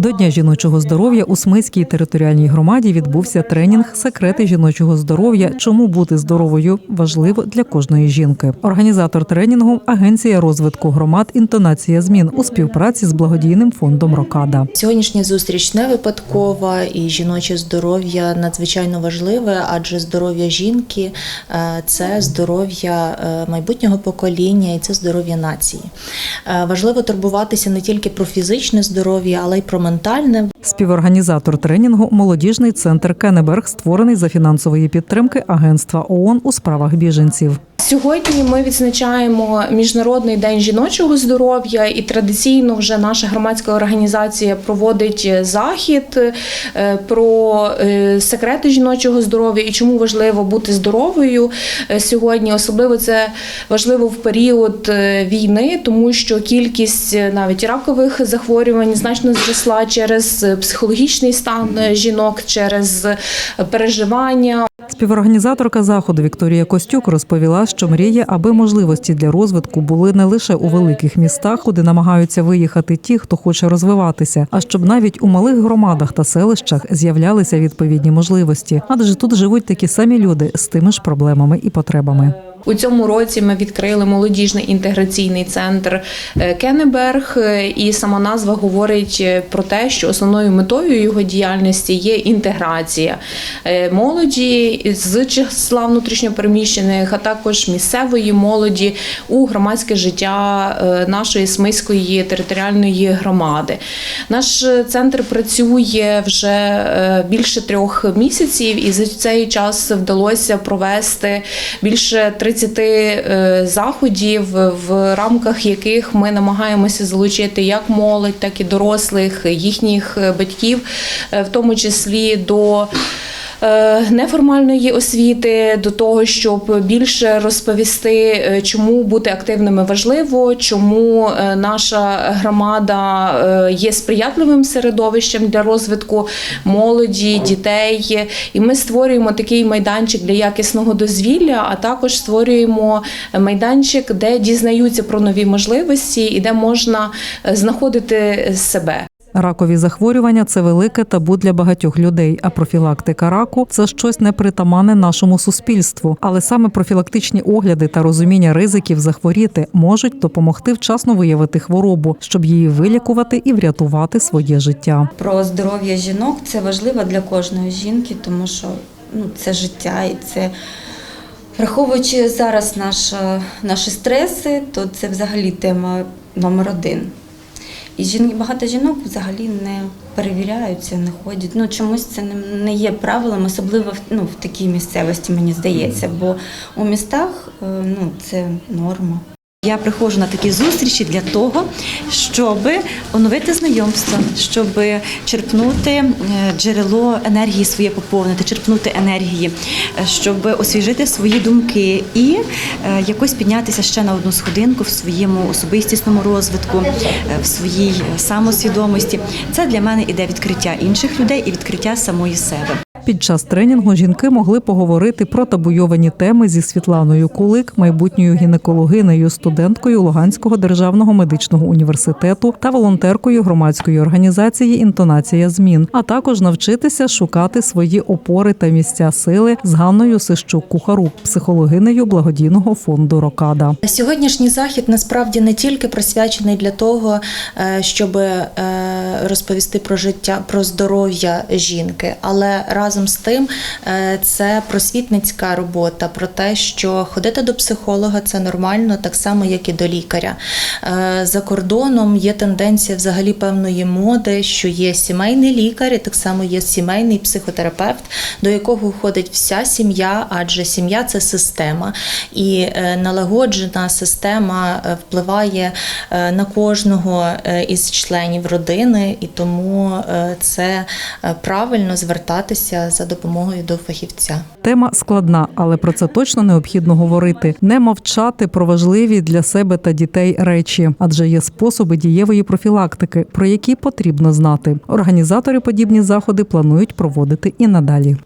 Дня жіночого здоров'я у Смиській територіальній громаді відбувся тренінг Секрети жіночого здоров'я. Чому бути здоровою важливо для кожної жінки. Організатор тренінгу Агенція розвитку громад інтонація змін у співпраці з благодійним фондом Рокада. Сьогоднішня зустріч не випадкова, і жіноче здоров'я надзвичайно важливе, адже здоров'я жінки е, це здоров'я е, майбутнього покоління і це здоров'я нації. Е, Важливо турбуватися не тільки про фізичне здоров'я, але й про ментальне. Співорганізатор тренінгу молодіжний центр Кенеберг створений за фінансової підтримки Агентства ООН у справах біженців. Сьогодні ми відзначаємо міжнародний день жіночого здоров'я, і традиційно вже наша громадська організація проводить захід е, про е, секрети жіночого здоров'я і чому важливо бути здоровою е, сьогодні. Особливо це важливо в період е, війни, тому що кількість е, навіть ракових захворювань значно зросла через е, психологічний стан е, жінок, через е, переживання. Співорганізаторка заходу Вікторія Костюк розповіла, що мріє, аби можливості для розвитку були не лише у великих містах, куди намагаються виїхати ті, хто хоче розвиватися, а щоб навіть у малих громадах та селищах з'являлися відповідні можливості, адже тут живуть такі самі люди з тими ж проблемами і потребами. У цьому році ми відкрили молодіжний інтеграційний центр е, Кеннеберг, е, і сама назва говорить е, про те, що основною метою його діяльності є інтеграція молоді з числа внутрішньопереміщених, а також місцевої молоді у громадське життя нашої Смиської територіальної громади. Наш центр працює вже більше трьох місяців, і за цей час вдалося провести більше 30 е, заходів, в рамках яких ми намагаємося залучити як молодь, так і дорослих, їхніх е, батьків, е, в тому числі до. Е, Неформальної освіти до того, щоб більше розповісти, е, чому бути активними важливо, чому е, наша громада є сприятливим середовищем для розвитку молоді, дітей. І ми створюємо такий майданчик для якісного дозвілля, а також створюємо майданчик, де дізнаються про нові можливості і де можна знаходити себе. Ракові захворювання це велике табу для багатьох людей. А профілактика раку це щось непритаманне нашому суспільству. Але саме профілактичні огляди та розуміння ризиків захворіти можуть допомогти вчасно виявити хворобу, щоб її вилікувати і врятувати своє життя. про здоров'я жінок це важливо для кожної жінки, тому що ну, це життя і це. Враховуючи зараз наш, наші стреси, то це взагалі тема номер один. І жінки, багато жінок взагалі не перевіряються, не ходять. Ну чомусь це не, не є правилом, особливо в, ну, в такій місцевості, мені здається, бо у містах е, ну, це норма. Я приходжу на такі зустрічі для того, щоб оновити знайомство, щоб черпнути е, джерело енергії своє поповнити, черпнути енергії, е, щоб освіжити свої думки і е, якось піднятися ще на одну сходинку в своєму особистісному розвитку, в своїй самосвідомості. Це для мене іде відкриття інших людей і відкриття самої себе. Під час тренінгу жінки могли поговорити про табуйовані теми зі Світланою Кулик, майбутньою гінекологинею, студенткою Луганського державного медичного університету та волонтеркою громадської організації Інтонація змін, а також навчитися шукати свої опори та місця сили з Ганною Сищук Кухарук, психологинею благодійного фонду Рокада. Сьогоднішній захід насправді не тільки присвячений для того, е, щоб е, розповісти про життя, про здоров'я жінки, але разом з тим е, це просвітницька робота про те, що ходити до психолога це нормально, так само як і до лікаря. Е, За кордоном є тенденція взагалі певної моди, що є сімейний лікар, і так само є сімейний психотерапевт, до якого входить вся сім'я, адже сім'я це система, і е, налагоджена система впливає на кожного із членів родини, і тому це правильно звертатися за допомогою до фахівця. Тема складна, але про це точно необхідно говорити. Не мовчати про важливі для себе та дітей речі, адже є способи дієвої профілактики, про які потрібно знати. Організатори подібні заходи планують проводити і надалі.